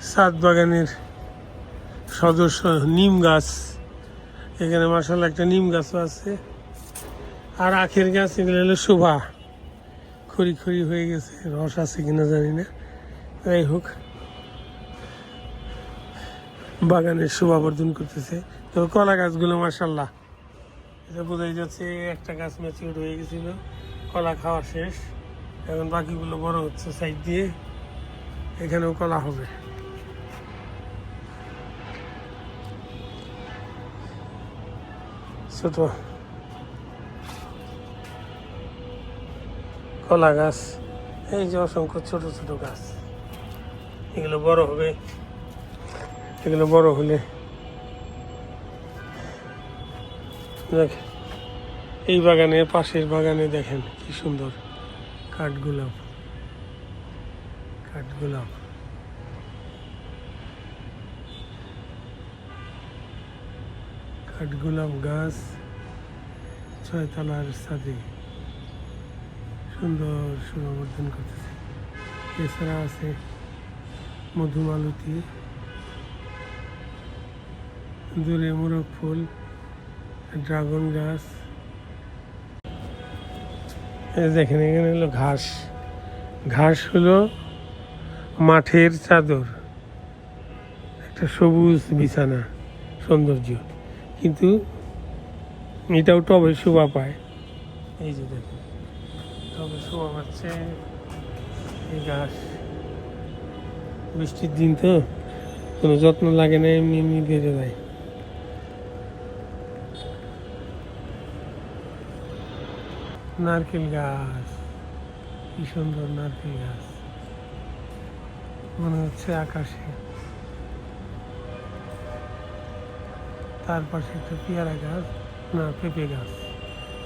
সাত বাগানের সদস্য নিম গাছ। এখানে মাসাল একটা নিম গাছও আছে। আর আখের গাছ, এগুলো হলো শোভা। খড়ি খড়ি হয়ে গেছে, রস আছে কিনা জানি না। যাই হোক বাগানের শোভাবর্ধন করতেছে। তো কলা গাছগুলো মাসাল্লাহ এটা বোঝাই যাচ্ছে একটা গাছ ম্যাচিউর হয়ে গেছিল, কলা খাওয়া শেষ। এখন বাকিগুলো বড় হচ্ছে সাইড দিয়ে। এখানেও কলা হবে। ছোট কলা গাছ, এই যে অসংখ্য ছোট ছোট গাছ। এগুলো বড় হবে। এগুলো বড় হলে দেখ, এই বাগানে, পাশের বাগানে দেখেন কি সুন্দর কাঠগোলাপ। কাঠগোলাপ। কাঠগোলাপ গাছ ছয়তলার সাথে সুন্দর সুরবর্ধন করতেছে। এছাড়া আছে মধুমালতি, দূরে মোরগ ফুল, ড্রাগন গাছ। দেখেন এখানে হলো ঘাস। ঘাস হলো মাঠের চাদর। একটা সবুজ বিছানা, সৌন্দর্য। কিন্তু এটাও টবে শোভা পায়। এই যে দেখেন টবে শোভা পাচ্ছে এই ঘাস বৃষ্টির দিন তো কোনো যত্ন লাগে না এমনি এমনি বেড়ে যায় নারকেল গাছ কি সুন্দর নারকেল গাছ। মনে হচ্ছে আকাশে। তার পাশে একটা পেয়ারা গাছ। না, পেঁপে গাছ।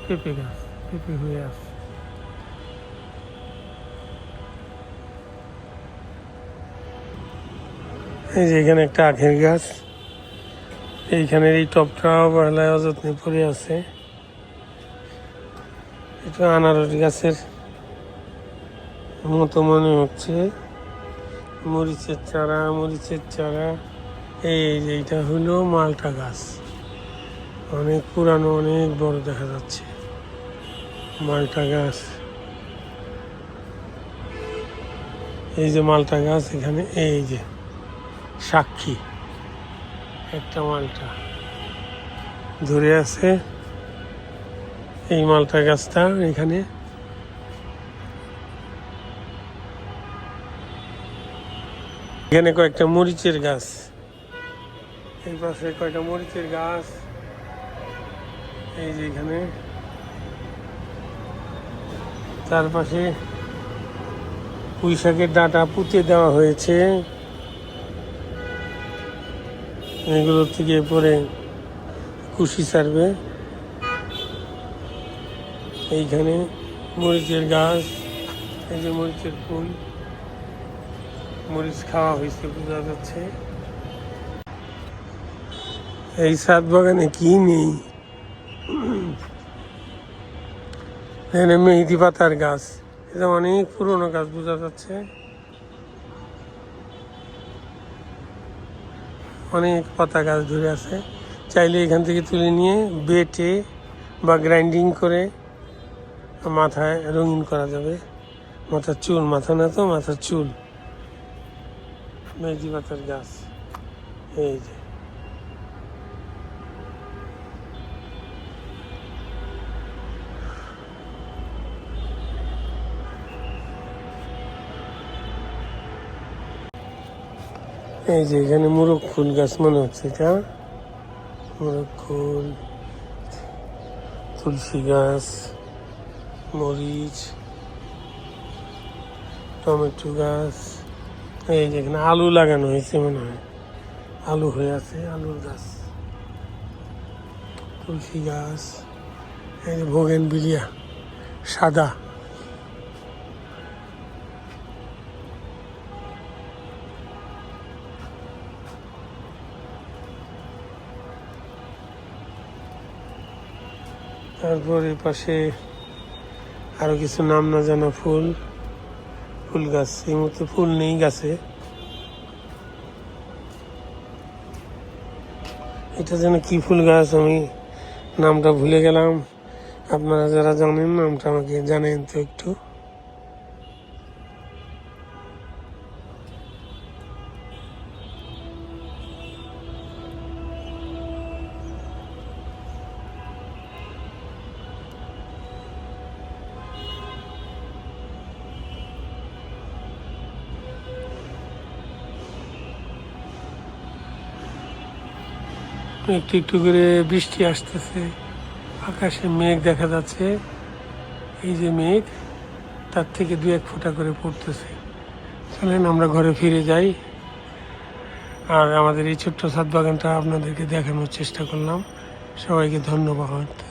পেঁপে গাছ, পেঁপে হয়ে আছে। এই যে এখানে একটা আখের গাছ। এইখানের এই টপটা অবহেলায় অযত্নে পড়ে আছে। এটা আনারস গাছের মতো মনে হচ্ছে। মরিচের চারা মরিচের চারা। এই এইটা হলো মালটা গাছ। অনেক পুরানো, অনেক বড় দেখা যাচ্ছে মালটা গাছ। এই যে মালটা গাছ, এখানে এই যে সাক্ষী। একটা মালটা ধরে আছে এই মালটা গাছটা এখানে। এখানে কয়েকটা মরিচের গাছ। এই পাশে কয়টা মরিচের গাছ? এই যে এখানে। তার পাশে পুঁই ডাটা পুঁতে দেওয়া হয়েছে। এগুলো থেকে পরে কুশি ছাড়বে। এইখানে মরিচের গাছ, এই যে মরিচের ফুল। মরিচ খাওয়া হয়েছে, বোঝা যাচ্ছে। এই সাত বাগানে কি নেই? এখানে মেহেদি পাতার গাছ। এটা অনেক পুরনো গাছ, বোঝা যাচ্ছে। অনেক পাতা গাছ ধরে আছে। চাইলে এখান থেকে তুলে নিয়ে বেটে বা গ্রাইন্ডিং করে মাথায় রঙিন করা যাবে। মাথার চুল, মাথা না তো, মাথার চুল। মেহেদি পাতার গাছ। এই যে। এই যে এখানে মুরগ ফুল গাছ মনে হচ্ছে, এটা? মুরগ ফুল, তুলসী গাছ, মরিচ, টমেটো গাছ, এই যে এখানে আলু লাগানো হয়েছে মনে হয়। আলু হয়ে আছে, আলুর গাছ। তুলসী গাছ, এই যে ভোগেন বিলিয়া, সাদা। তারপর পাশে আরও কিছু নাম না জানা ফুল ফুল গাছ। এই মতো ফুল নেই গাছে। এটা যেন কি ফুল গাছ, আমি নামটা ভুলে গেলাম। আপনারা যারা জানেন, নামটা আমাকে জানেন তো একটু। একটু একটু করে বৃষ্টি আসতেছে, আকাশে মেঘ দেখা যাচ্ছে। এই যে মেঘ, তার থেকে দু এক ফোঁটা করে পড়তেছে। চলেন আমরা ঘরে ফিরে যাই। আর আমাদের এই ছোট্ট সাত বাগানটা আপনাদেরকে দেখানোর চেষ্টা করলাম। সবাইকে ধন্যবাদ।